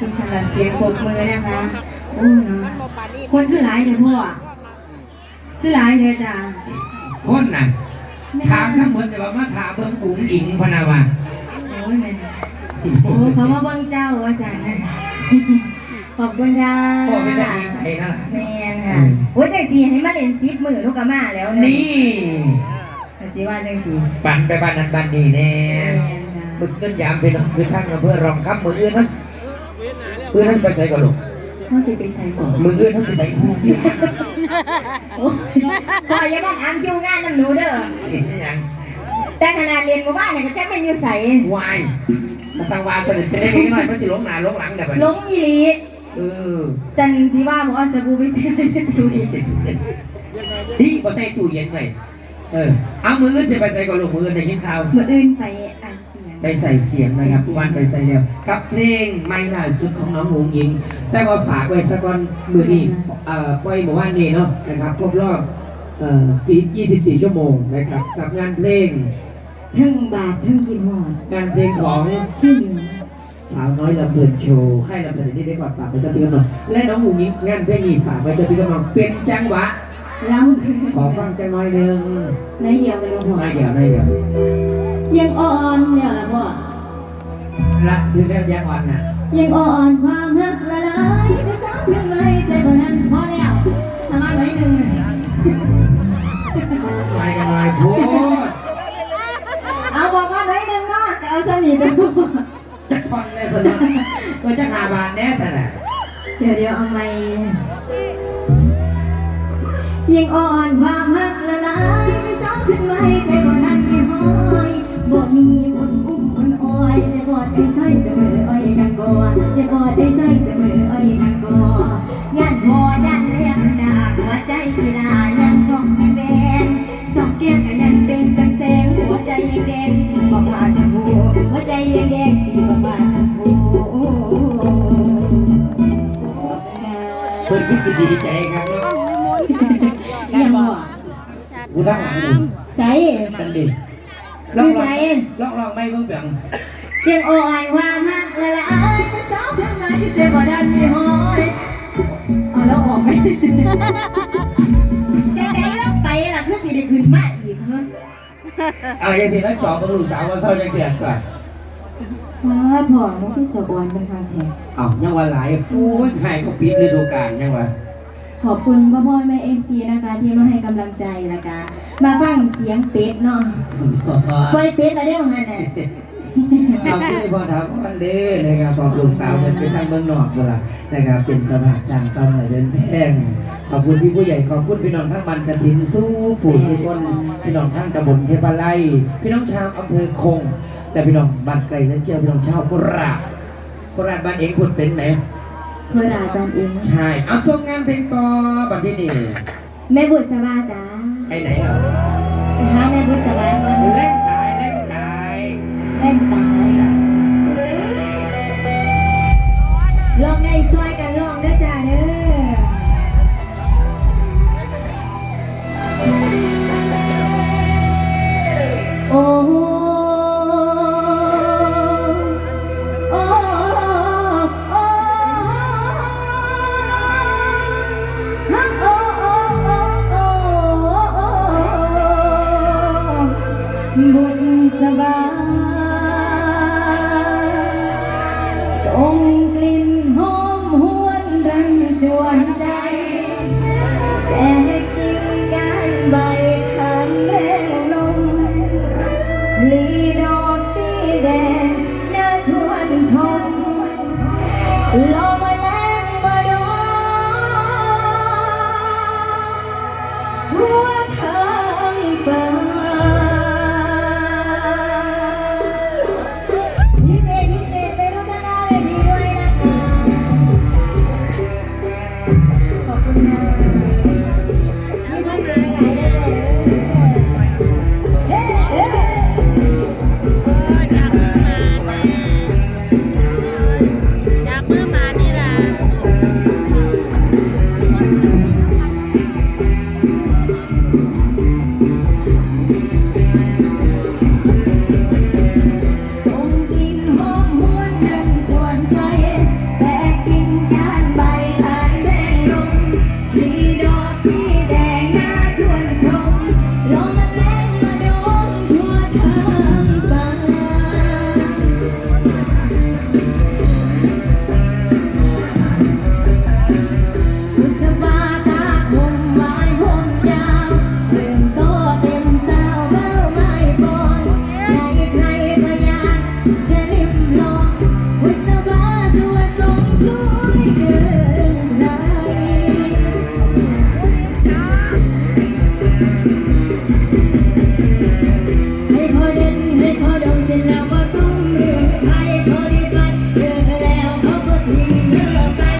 ค่ะขอบคุณสำหรับเสียงปรบมือนะคะโอ้เนาะคนคือหลายเลยพ่อคือหลายเลยจ้าคนน่ะถามทั้งหมดแต่ว่ามาถามเบิ่งอุ๋งอิงพะนาวาโอ้ยแม่นโอ้เขามาเบิ่งเจ้าว่าจ้าขอบคุณค่ะพ่อไม่ได้ดีใจนะล่ะแม่นค่ะโอ้ยแต่สีให้มาเล่นซิปมือลูกกะมาแล้วเยนี่แต่สีว่าจังสีปั่นไปบ้านนั้นบ้านนี้แน่แม่นค่ะมึกเงินยามไปเนาะคือทางอำเภอรองครับมืออื่นนั้ นอื่นนั้นไปใส่ก่อนลูกพ่อสิไปใส่ก่อนมืออื่นนั้นสิไปพูดที่โอ้ยพ่ออย่ามาถามคิวงานนำหนูเด้อสิยังแต่ขนาดเรียนหมู่บ้านเนี่ยก็จะเป็นอยู่ใสวายมาสร้างวาสนิทเป็นได้ไงหน่อยเพราะสิหลงหน้าหลงหลังเดี๋ยวไปลงอีหลีเออจันสิว่าบอกเอาสบู่ไปใส่ในตู้เย็นดีบ่ใส่ตู้เย็นเลยเออเอามืออื่นสิไปใส่ก่อนลูกมืออื่นได้ยินข่าวเมื่ออื่นไปอาเซียน ไปใส่เสียงนะครับวันไปใส่เดียวกับเพลงไม่ล่าสุดของน้องหงยิง แต่ว่าฝากไว้สักวันมือนี้เอ่อปล่อยเมื่อวานนี้เนาะนะครับครบรอบเอ่อสี่24 ชั่วโมงนะครับกับงานเพลงทึ่งบาททึ่งกินหอดงานเพลงของที่เหนือสาวน้อยลำเพลินโชว์ค่ายลำเพลินนี่ได้กอดฝากไปกับพี่กำลังและน้องหงยิงงานเพลงนี้ฝากไว้กับพี่กำลังเป็นจังหวะแล้วขอฟังจังน้อยหนึงในเดียวกันพ่อได้เดี๋ยวได้เดี๋ยวยังอ่อนเนี่ยละพ่อละถึงแล้วแยกอ่อนน่ะยังอ่อนความรักละลายไม่ซ้ำยังไงใจบ่นั้นพอแล้วทำมาไว้หนึ่งไปกันหน่อยพูดเอาบอกว่าไว้หนึ่งเนาะแต่เอาสนิทไปจะคอนเลยสนุกก็จะขาบานแน่สนะเดี๋ยวเดี๋ยวเอาไม่ ยังอ่อนความรักละลายไม่ซ้ำยังไงใจบ่นั้นที่ห้อยบ่มีคนอุ้มคนอ้อยจะกอดไอ้ไส้อยเสมออ้อยกันก่อจะกอดไอ้ไส้อยเสมออ้อยกันก่อนงานพอดันเลี้ยงดาหัวใจที่นายังต้องยังแดงสองแก้มก็ยังเป็นกันแสงหัวใจยังแดงสีบอกว่าชมพูหัวใจยังแดงสีบอกว่าชมพูเพื่อนที่สิดีใจครับ ยังบ่กูตั้งหลังดูใส่กันดิลองลใส่องลองลองไม่เบิ่งแบบเพียงอ่อนความหักละลายไม่ซ้ำเพียงมาที่เจ็บบ่ดันมีหอยเอาแล้วออกไหมแต่ไหนเราไปล่ะคือสิได้ขึ้นมาอีกฮะเอาอย่างสิแล้วจอบกับลูกสาวว่าเศร้าจะเกลียดก่อนว้าพ่อน้องคือสวรรค์เป็นทางแท้เอาวยังว่าหลายโอ้ยใครก็ปิดฤดูกาลยังว่า ขอบคุณพ่อพ่อแม่เอฟซีนะคะ ที่มาให้กำลังใจนะคะ มาฟังเสียงเป็ดเนาะไฟเป็ดอะไรได้บ้างเนี่ยเอาที่พอถามวันเด้อนะครับบอกลูกสาวเป็นไปทางเมืองนอกเวลานะครับเป็นกระบะจางสาวหน่อยเดินแพงขอบคุณพี่ผู้ใหญ่ขอบคุณพี่น้องทั้งบันกระถินสู้ปู่สุกนพี่น้องทั้งตำบลเทพไลยพี่น้องชาวอำเภอคงและพี่น้องบ้านไกลและเชียวพี่น้องชาวโคราชโคราชบ้านเองคุณเป็นไหม เวลาตอนเองใช่ เอาส่งงานเพลงต่อบัดที่นี่แม่บุษบาจ้าไปไหนเหรอไปหาแม่บุษบาเงินเล่นตายเล่นตายเล่นตาย